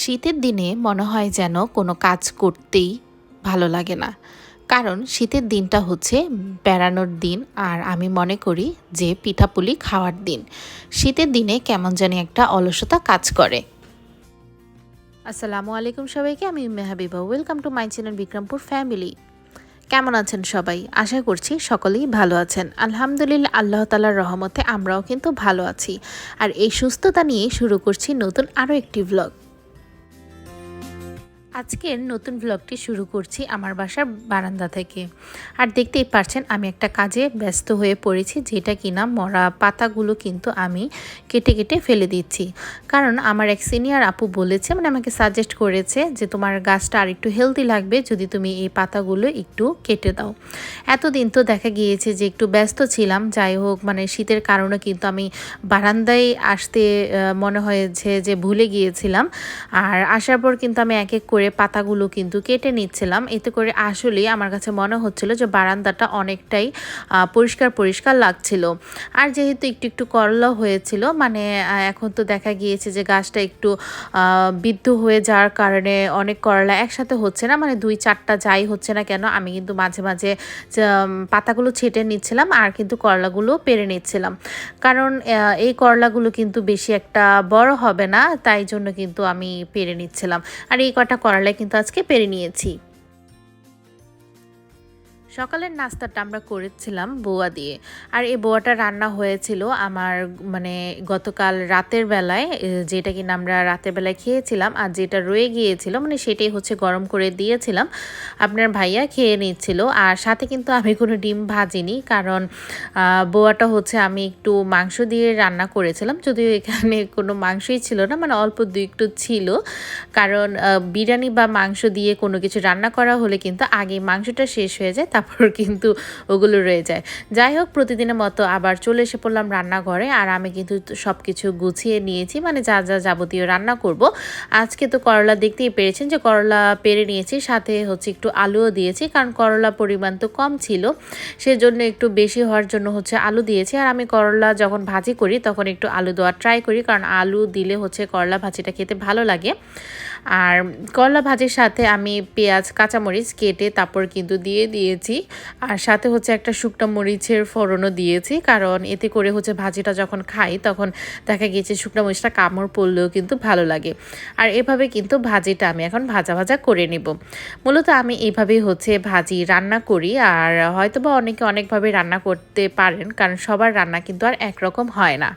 শীতের দিনে মনে হয় যেন কোনো কাজ করতেই ভালো লাগে না। কারণ শীতের দিনটা হচ্ছে বেড়ানোর দিন আর আমি মনে করি যে পিঠাপুলি খাওয়ার দিন। শীতের দিনে কেমন জানি একটা অলসতা কাজ করে। আসসালামু আলাইকুম সবাইকে, আমি Mehabiba. Welcome to my channel Bikrampur family কেমন আছেন সবাই? আশা করছি সকলেই ভালো আছেন। আলহামদুলিল্লাহ, আল্লাহ তালার রহমতে আমরাও কিন্তু ভালো আছি। আর এই সুস্থতা নিয়ে শুরু করছি নতুন আরও একটি ভ্লগ আজকের নতুন ভ্লগটি শুরু করছি আমার বাসার বারান্দা থেকে। আর দেখতেই পারছেন, আমি একটা কাজে ব্যস্ত হয়ে পড়েছি, যেটা কিনা মরা পাতাগুলো কিন্তু আমি কেটে কেটে ফেলে দিচ্ছি। কারণ আমার এক সিনিয়র আপু বলেছে মানে আমাকে সাজেস্ট করেছে যে তোমার গাছটা আর একটু হেলদি লাগবে যদি তুমি এই পাতাগুলো একটু কেটে দাও। এতদিন তো দেখা গিয়েছে যে একটু ব্যস্ত ছিলাম, যাই হোক মানে শীতের কারণে কিন্তু আমি বারান্দায় আসতে মনে হয়েছে যে ভুলে গিয়েছিলাম। আর আসার পর কিন্তু আমি এক এক করে পাতাগুলো কিন্তু কেটে নিচ্ছিলাম। এতে করে আসলে আমার কাছে মনে হচ্ছিল যে বারান্দাটা অনেকটাই পরিষ্কার পরিষ্কার লাগছিল। আর যেহেতু একটু একটু করলা হয়েছিল মানে এখন তো দেখা গিয়েছে যে গাছটা একটু বিদ্ধ হয়ে যাওয়ার কারণে অনেক করলা একসাথে হচ্ছে না মানে দুই চারটা যাই হচ্ছে না কেন, আমি কিন্তু মাঝে মাঝে পাতাগুলো ছেটে নিচ্ছিলাম আর কিন্তু করলাগুলো পেরে নিচ্ছিলাম। কারণ এই করলাগুলো কিন্তু বেশি একটা বড় হবে না, তাই জন্য কিন্তু আমি পেরে নিচ্ছিলাম। আর এই কটা করলা কিন্তু আজকে পেরে নিয়েছি। সকালের নাস্তাটা আমরা করেছিলাম বোয়া দিয়ে। আর এই বোয়াটা রান্না হয়েছিল আমার মানে গতকাল রাতের বেলায় যেটা কিনা আমরা রাতের বেলায় খেয়েছিলাম আর যেটা রয়ে গিয়েছিল মানে সেটাই হচ্ছে গরম করে দিয়েছিলাম। আপনার ভাইয়া খেয়ে নিচ্ছিল আর সাথে কিন্তু আমি কোনো ডিম ভাজিনি কারণ বোয়াটা হচ্ছে আমি একটু মাংস দিয়ে রান্না করেছিলাম। যদিও এখানে কোনো মাংসই ছিল না মানে অল্প দু একটু ছিল। কারণ বিরিয়ানি বা মাংস দিয়ে কোনো কিছু রান্না করা হলে কিন্তু আগে মাংসটা শেষ হয়ে যায়, তারপর কিন্তু ওগুলো রয়ে যায়। যাই হোক প্রতিদিনের মতো আবার চলে এসে পড়লাম রান্নাঘরে। আর আমি কিন্তু সব কিছু গুছিয়ে নিয়েছি মানে যা যা যাবতীয় রান্না করব। আজকে তো করলা দেখতেই পেরেছেন যে করলা পেরে নিয়েছি, সাথে হচ্ছে একটু আলুও দিয়েছি, কারণ করলা পরিমাণ তো কম ছিল। সেজন্য একটু বেশি হওয়ার জন্য হচ্ছে আলু দিয়েছি। আর আমি করলা যখন ভাজি করি, তখন একটু আলু দেওয়ার ট্রাই করি, কারণ আলু দিলে হচ্ছে করলা ভাজিটা খেতে ভালো লাগে। আর করলা ভাজির সাথে আমি পেঁয়াজ, কাঁচামরিচ কেটে তারপর কিন্তু দিয়ে দিয়েছি। আর সাথে হচ্ছে একটা শুকনো মরিচের ফোড়নও দিয়েছি, কারণ এতে করে হচ্ছে ভাজিটা যখন খাই তখন দেখা গিয়েছে শুকনো মরিচটা কামড় পড়লেও কিন্তু ভালো লাগে। আর এভাবে কিন্তু ভাজিটা আমি এখন ভাজা ভাজা করে নেব। মূলত আমি এইভাবেই হচ্ছে ভাজি রান্না করি, আর হয়তোবা অনেকে অনেকভাবে রান্না করতে পারেন, কারণ সবার রান্না কিন্তু আর একরকম হয় না।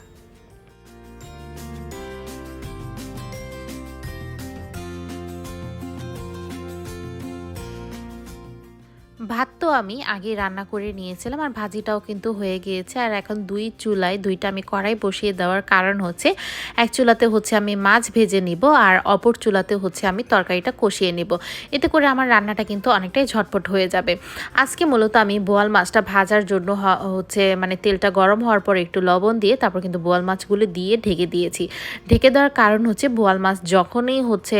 ভাত তো আমি আগে রান্না করে নিয়েছিলাম আর ভাজিটাও কিন্তু হয়ে গিয়েছে। আর এখন দুই চুলায় দুইটা আমি কড়াই বসিয়ে দেওয়ার কারণ হচ্ছে, এক চুলাতে হচ্ছে আমি মাছ ভেজে নিব আর অপর চুলাতে হচ্ছে আমি তরকারিটা কষিয়ে নিব। এতে করে আমার রান্নাটা কিন্তু অনেকটাই ঝটপট হয়ে যাবে। আজকে মূলত আমি বোয়াল মাছটা ভাজার জন্য হচ্ছে মানে তেলটা গরম হওয়ার পর একটু লবণ দিয়ে তারপর কিন্তু বোয়াল মাছগুলো দিয়ে ঢেকে দিয়েছি। ঢেকে দেওয়ার কারণ হচ্ছে বোয়াল মাছ যখনই হচ্ছে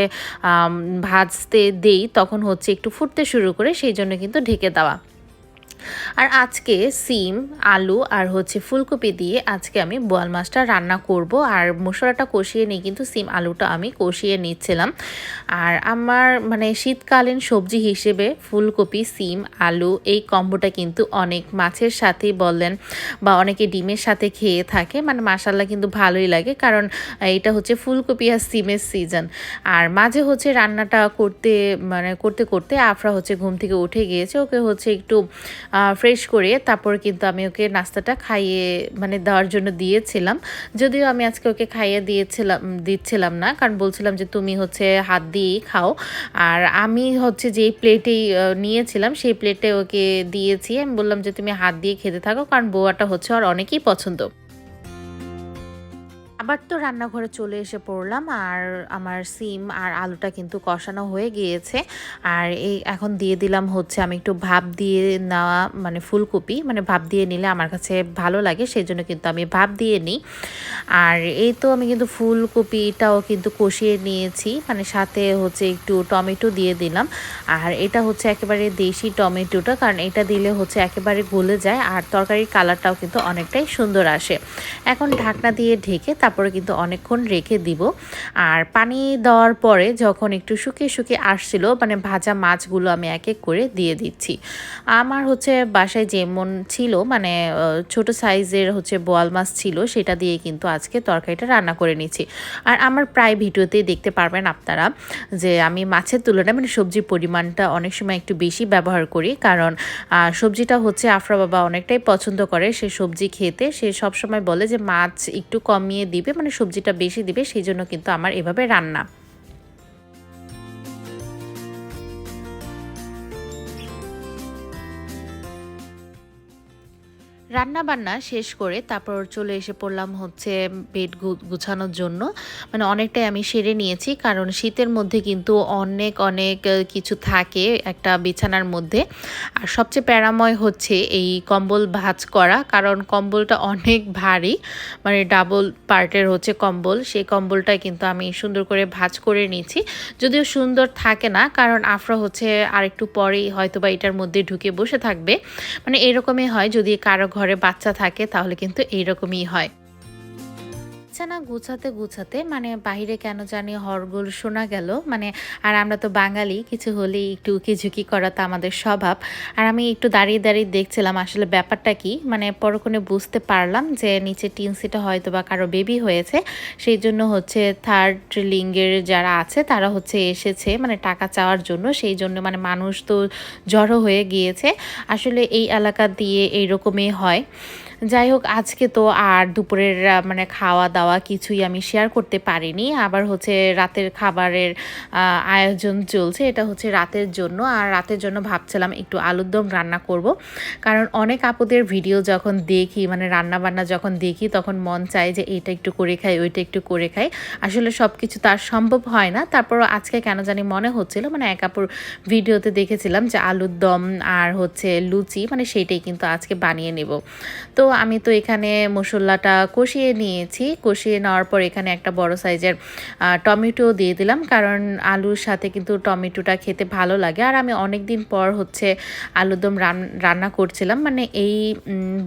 ভাজতে দেই তখন হচ্ছে একটু ফুটতে শুরু করে সেই জন্য কিন্তু ঢেকে দেওয়া আর আজকে সিম, আলু আর হচ্ছে ফুলকপি দিয়ে আজকে আমি বোয়াল মাছটা রান্না করব। আর মশলাটা কষিয়ে নিই কিন্তু সিম, আলুটা আমি কষিয়ে নিচ্ছিলাম। আর আমার মানে শীতকালীন সবজি হিসেবে ফুলকপি, সিম, আলু এই কম্বোটা কিন্তু অনেক মাছের সাথেই বললেন বা অনেকে ডিমের সাথে খেয়ে থাকে। মানে মাসাল্লা কিন্তু ভালোই লাগে কারণ এটা হচ্ছে ফুলকপি আর সিমের সিজন। আর মাঝে হচ্ছে রান্নাটা করতে মানে করতে করতে আফরা হচ্ছে ঘুম থেকে উঠে গিয়েছে। ওকে হচ্ছে একটু ফ্রেশ করে তারপর কিন্তু আমি ওকে নাস্তাটা খাইয়ে মানে দেওয়ার জন্য দিয়েছিলাম। যদিও আমি আজকে ওকে খাইয়ে দিয়েছিলাম, দিচ্ছিলাম না, কারণ বলছিলাম যে তুমি হচ্ছে হাত দিয়েই খাও। আর আমি হচ্ছে যেই প্লেটেই নিয়েছিলাম, সেই প্লেটে ওকে দিয়েছি। আমি বললাম যে তুমি হাত দিয়ে খেতে থাকো, কারণ বোয়াটা হচ্ছে আর অনেকেই পছন্দ। আবার তো রান্নাঘরে চলে এসে পড়লাম আর আমার সিম আর আলুটা কিন্তু কষানো হয়ে গিয়েছে। আর এই এখন দিয়ে দিলাম হচ্ছে আমি একটু ভাপ দিয়ে নেওয়া মানে ফুলকপি মানে ভাপ দিয়ে নিলে আমার কাছে ভালো লাগে সেই জন্য কিন্তু আমি ভাপ দিয়ে নিই। আর এই তো আমি কিন্তু ফুলকপিটাও কিন্তু কষিয়ে নিয়েছি মানে সাথে হচ্ছে একটু টমেটো দিয়ে দিলাম। আর এটা হচ্ছে একেবারে দেশি টমেটোটা, কারণ এটা দিলে হচ্ছে একেবারে গলে যায় আর তরকারির কালারটাও কিন্তু অনেকটাই সুন্দর আসে। এখন ঢাকনা দিয়ে ঢেকে তারপর তারপরে কিন্তু অনেকক্ষণ রেখে দিব। আর পানি দেওয়ার পরে যখন একটু শুকিয়ে শুকিয়ে আসছিল মানে ভাজা মাছগুলো আমি এক এক করে দিয়ে দিচ্ছি। আমার হচ্ছে বাসায় যেমন ছিল মানে ছোট সাইজের হচ্ছে বোয়াল মাছ ছিল, সেটা দিয়ে কিন্তু আজকে তরকারিটা রান্না করে নিচ্ছি। আর আমার প্রায় ভিডিওতেই দেখতে পারবেন আপনারা যে আমি মাছের তুলনায় মানে সবজির পরিমাণটা অনেক সময় একটু বেশি ব্যবহার করি। কারণ সবজিটা হচ্ছে আফরা বাবা অনেকটাই পছন্দ করে। সে সবজি খেতে সে সবসময় বলে যে, মাছ একটু কমিয়ে দিবে মানে সবজিটা বেশি দিবে সেই জন্য কিন্তু আমার এভাবে রান্না। রান্না বান্না শেষ করে তারপর চলে এসে পড়লাম হচ্ছে বেড গুছানোর জন্য। মানে অনেকটাই আমি সেরে নিয়েছি, কারণ শীতের মধ্যে কিন্তু অনেক অনেক কিছু থাকে একটা বিছানার মধ্যে। আর সবচেয়ে প্যারাময় হচ্ছে এই কম্বল ভাজ করা, কারণ কম্বলটা অনেক ভারী। মানে ডাবল পার্টের হচ্ছে কম্বল, সেই কম্বলটা কিন্তু আমি সুন্দর করে ভাজ করে নিয়েছি। যদিও সুন্দর থাকে না, কারণ আফরা হচ্ছে আর একটু পরেই হয়তো বা এটার মধ্যে ঢুকে বসে থাকবে। মানে এরকমই হয়, যদি কারও ঘরে বাচ্চা থাকে তাহলে কিন্তু এইরকমই হয়। বিছানা গুছাতে গুছাতে মানে বাহিরে কেন জানি হরগোল শোনা গেল। মানে আর আমরা তো বাঙালি, কিছু হলেই একটু উকিঝুঁকি করা তো আমাদের স্বভাব। আর আমি একটু দাঁড়িয়ে দাঁড়িয়ে দেখছিলাম আসলে ব্যাপারটা কি। মানে পরক্ষণে বুঝতে পারলাম যে নিচে টিন সিটা হয়তো বা কারও বেবি হয়েছে। সেই জন্য হচ্ছে থার্ড লিঙ্গের যারা আছে, তারা হচ্ছে এসেছে মানে টাকা চাওয়ার জন্য। সেই জন্য মানে মানুষ তো জড়ো হয়ে গিয়েছে। আসলে এই এলাকা দিয়ে এইরকমই হয়। যাই হোক, আজকে তো আর দুপুরের মানে খাওয়া দাওয়া কিছুই আমি শেয়ার করতে পারিনি। আবার হচ্ছে রাতের খাবারের আয়োজন চলছে। এটা হচ্ছে রাতের জন্য। আর রাতের জন্য ভাবছিলাম একটু আলুর দম রান্না করব। কারণ অনেক আপুদের ভিডিও যখন দেখি মানে রান্না বান্না যখন দেখি, তখন মন চায় যে এইটা একটু করে খাই, ওইটা একটু করে খাই। আসলে সব কিছু তার সম্ভব হয় না। তারপরও আজকে কেন জানি মনে হচ্ছিল মানে এক আপুর ভিডিওতে দেখেছিলাম যে আলুর দম আর হচ্ছে লুচি মানে সেইটাই কিন্তু আজকে বানিয়ে নেব। তো আমি তো এখানে মশলাটা কষিয়ে নিয়েছি। কষিয়ে নেওয়ার পর এখানে একটা বড় সাইজের টমেটো দিয়ে দিলাম। কারণ আলুর সাথে কিন্তু টমেটোটা খেতে ভালো লাগে। আর আমি অনেক দিন পর হচ্ছে আলুর দম রান্না করছিলাম। মানে এই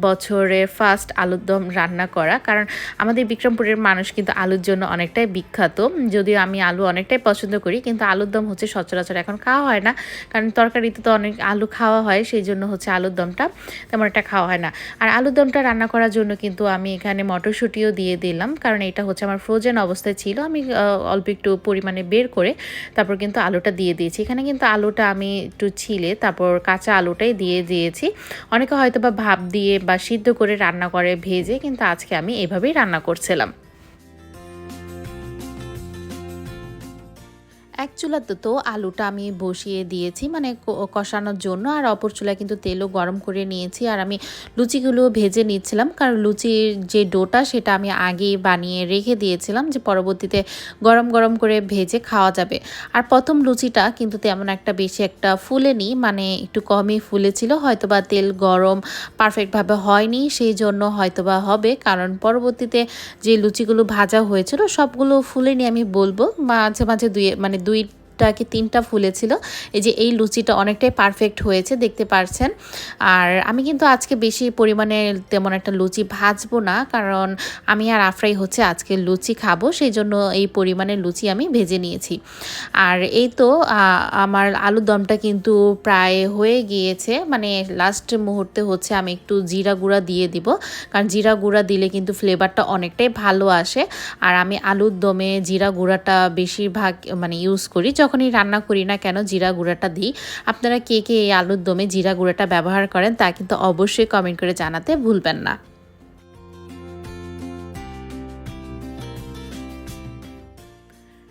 বছরে ফার্স্ট আলুর দম রান্না করা। কারণ আমাদের বিক্রমপুরের মানুষ কিন্তু আলুর জন্য অনেকটাই বিখ্যাত। যদিও আমি আলু অনেকটাই পছন্দ করি, কিন্তু আলুর দম হচ্ছে সচরাচর এখন খাওয়া হয় না। কারণ তরকারিতে তো অনেক আলু খাওয়া হয়, সেই জন্য হচ্ছে আলুর দমটা তেমন একটা খাওয়া হয় না। আর আলুর দমটা রান্না করার জন্য কিন্তু আমি এখানে মটরশুঁটিও দিয়ে দিলাম। কারণ এটা হচ্ছে আমার ফ্রোজেন অবস্থায় ছিল। আমি অল্প একটু পরিমাণে বের করে তারপর কিন্তু আলুটা দিয়ে দিয়েছি। এখানে কিন্তু আলুটা আমি একটু ছিলে তারপর কাঁচা আলুটাই দিয়ে দিয়েছি। অনেকে হয়তো বা ভাপ দিয়ে বা সিদ্ধ করে রান্না করে ভেজে কিন্তু আজকে আমি এভাবেই রান্না করছিলাম। এক চুলাতে তো আলুটা আমি বসিয়ে দিয়েছি মানে কষানোর জন্য। আর অপর চুলায় কিন্তু তেলও গরম করে নিয়েছি। আর আমি লুচিগুলো ভেজে নিচ্ছিলাম, কারণ লুচির যে ডোটা সেটা আমি আগে বানিয়ে রেখে দিয়েছিলাম যে পরবর্তীতে গরম গরম করে ভেজে খাওয়া যাবে। আর প্রথম লুচিটা কিন্তু তেমন একটা বেশি একটা ফুলেনি মানে একটু কমই ফুলেছিল। হয়তোবা তেল গরম পারফেক্টভাবে হয়নি, সেই জন্য হয়তোবা হবে। কারণ পরবর্তীতে যে লুচিগুলো ভাজা হয়েছিল, সবগুলো ফুলেনি আমি বলব। মাঝে মাঝে দুই মানে দুই দুই দুইটা কি তিনটা ফুলেছিল এই যে এই লুচিটা অনেকটাই পারফেক্ট হয়েছে, দেখতে পারছেন। আর আমি কিন্তু আজকে বেশি পরিমাণে তেমন একটা লুচি ভাজবো না, কারণ আমি আর আফরাই হচ্ছে আজকে লুচি খাব, সেই জন্য এই পরিমাণে লুচি আমি ভেজে নিয়েছি। আর এই তো আমার আলুর দমটা কিন্তু প্রায় হয়ে গিয়েছে। মানে লাস্ট মুহূর্তে হচ্ছে আমি একটু জিরা গুঁড়া দিয়ে দিব, কারণ জিরা গুঁড়া দিলে কিন্তু ফ্লেভারটা অনেকটাই ভালো আসে। আর আমি আলুর দমে জিরা গুঁড়াটা বেশিরভাগ মানে ইউজ করি যখনই রান্না করি না কেন, জিরা গুঁড়াটা দিই। আপনারা কে কে এই আলুর দমে জিরা গুঁড়াটা ব্যবহার করেন তা কিন্তু অবশ্যই কমেন্ট করে জানাতে ভুলবেন না।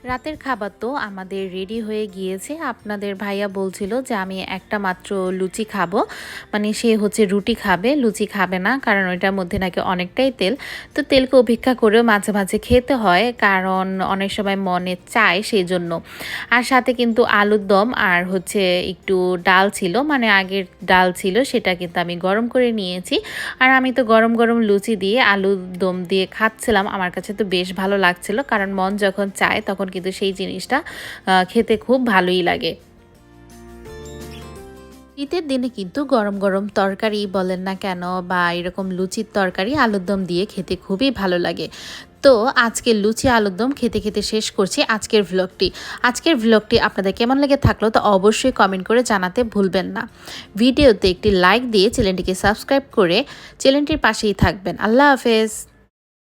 রাতের খাবার তো আমাদের রেডি হয়ে গিয়েছে। আপনাদের ভাইয়া বলছিল যে আমি একটা মাত্র লুচি খাব। মানে সে হচ্ছে রুটি খাবে, লুচি খাবে না, কারণ ওইটার মধ্যে নাকি অনেকটাই তেল। তো তেলকে অপেক্ষা করেও মাঝে মাঝে খেতে হয়, কারণ অনেক সময় মনে চায় সেই জন্য আর সাথে কিন্তু আলুর দম আর হচ্ছে একটু ডাল ছিল মানে আগের ডাল ছিল, সেটা কিন্তু আমি গরম করে নিয়েছি। আর আমি তো গরম গরম লুচি দিয়ে আলুর দম দিয়ে খাচ্ছিলাম, আমার কাছে তো বেশ ভালো লাগছিল, কারণ মন যখন চায় তখন কিন্তু সেই জিনিসটা খেতে খুব ভালোই লাগে। শীতের দিনে কিন্তু গরম গরম তরকারি বলেন না কেন বা এরকম লুচির তরকারি, আলুর দম দিয়ে খেতে খুবই ভালো লাগে। তো আজকে লুচি, আলুর দম খেতে খেতে শেষ করছি আজকের ভ্লগটি আজকের ভ্লগটি আপনাদের কেমন লেগে থাকল তো অবশ্যই কমেন্ট করে জানাতে ভুলবেন না। ভিডিওতে একটি লাইক দিয়ে চ্যানেলটিকে সাবস্ক্রাইব করে চ্যানেলটির পাশেই থাকবেন। আল্লাহ হাফেজ।